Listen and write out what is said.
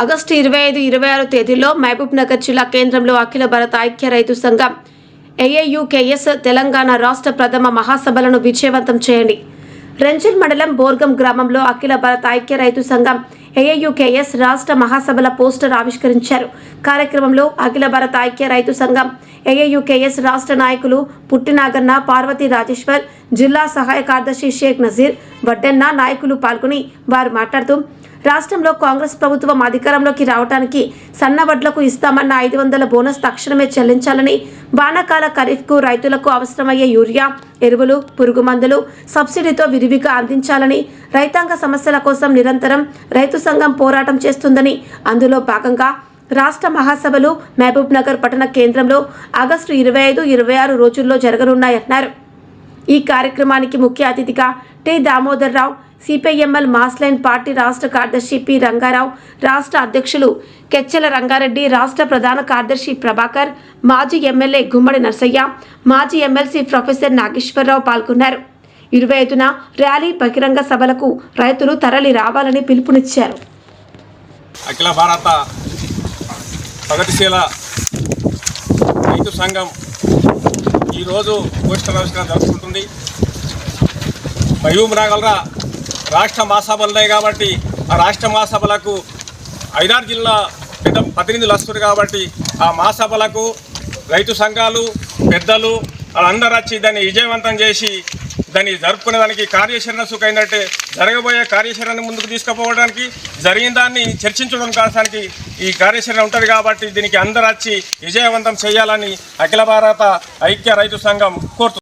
August ఇరవై ఐదు ఇరవై ఆరు తేదీలో మహబూబ్ నగర్ జిల్లా కేంద్రంలో అఖిల భారత ఐక్య రైతు సంఘం ఏఐయుకేఎస్ తెలంగాణ రాష్ట్ర ప్రథమ మహాసభలను విజయవంతం చేయండి. రంజన్ మండలం బోర్గం గ్రామంలో అఖిల భారత ఐక్య రైతు సంఘం ఏఐయుకేఎస్ రాష్ట్ర మహాసభల పోస్టర్ ఆవిష్కరించారు. కార్యక్రమంలో అఖిల భారత ఐక్య రైతు సంఘం ఏఐయుకేఎస్ రాష్ట్ర నాయకులు పుట్టినాగన్న పార్వతి రాజేశ్వర్ జిల్లా సహాయ కార్యదర్శి షేక్ నజీర్ వడ్డెన్న నాయకులు పాల్గొని వారు మాట్లాడుతూ రాష్ట్రంలో కాంగ్రెస్ ప్రభుత్వం అధికారంలోకి రావడానికి సన్నబడ్లకు ఇస్తామన్న ఐదు వందల బోనస్ తక్షణమే చెల్లించాలని వానాకాల ఖరీఫ్కు రైతులకు అవసరమయ్యే యూరియా ఎరువులు పురుగు మందులు సబ్సిడీతో విరివిగా అందించాలని రైతాంగ సమస్యల కోసం నిరంతరం రైతు సంఘం పోరాటం చేస్తుందని అందులో భాగంగా రాష్ట్ర మహాసభలు మహబూబ్ నగర్ పట్టణ కేంద్రంలో ఆగస్టు ఇరవై ఐదు ఇరవై ఆరు రోజుల్లో జరగనున్నాయన్నారు. ఈ కార్యక్రమానికి ముఖ్య అతిథిగా T. Damodar Rao CPIML mass line party రాష్ట్ర కార్యదర్శి పి రంగారావు రాష్ట్ర అధ్యక్షులు కెచ్చెల రంగారెడ్డి రాష్ట్ర ప్రధాన కార్యదర్శి ప్రభాకర్ మాజీ ఎమ్మెల్యే గుమ్మడి నర్సయ్య మాజీ ఎమ్మెల్సీ ప్రొఫెసర్ నాగేశ్వరరావు పాల్గొన్నారు. ఇరవై ఐదున ర్యాలీ బహిరంగ సభలకు రైతులు తరలి రావాలని పిలుపునిచ్చారు. అఖిల భారత ప్రగతిశీల రైతు సంఘం ఈరోజు పోస్టర్ ఆవిష్కరణ జరుపుకుంటుంది. మహబూబ్ రాగలరా రాష్ట్ర మహాసభలు ఉన్నాయి కాబట్టి ఆ రాష్ట్ర మహాసభలకు ఐదారు జిల్లా పెద్ద ప్రతినిధులు వస్తారు కాబట్టి ఆ మహాసభలకు రైతు సంఘాలు పెద్దలు వాళ్ళందరూ వచ్చి దాన్ని విజయవంతం చేసి దాన్ని జరుపుకునే దానికి కార్యాచరణ సుఖమైనట్టే జరగబోయే కార్యాచరణను ముందుకు తీసుకుపోవడానికి జరిగిన దాన్ని చర్చించడం కాసానికి ఈ కార్యాచరణ ఉంటుంది కాబట్టి దీనికి అందరూ వచ్చి విజయవంతం చేయాలని అఖిల భారత ఐక్య రైతు సంఘం కోరుతుంది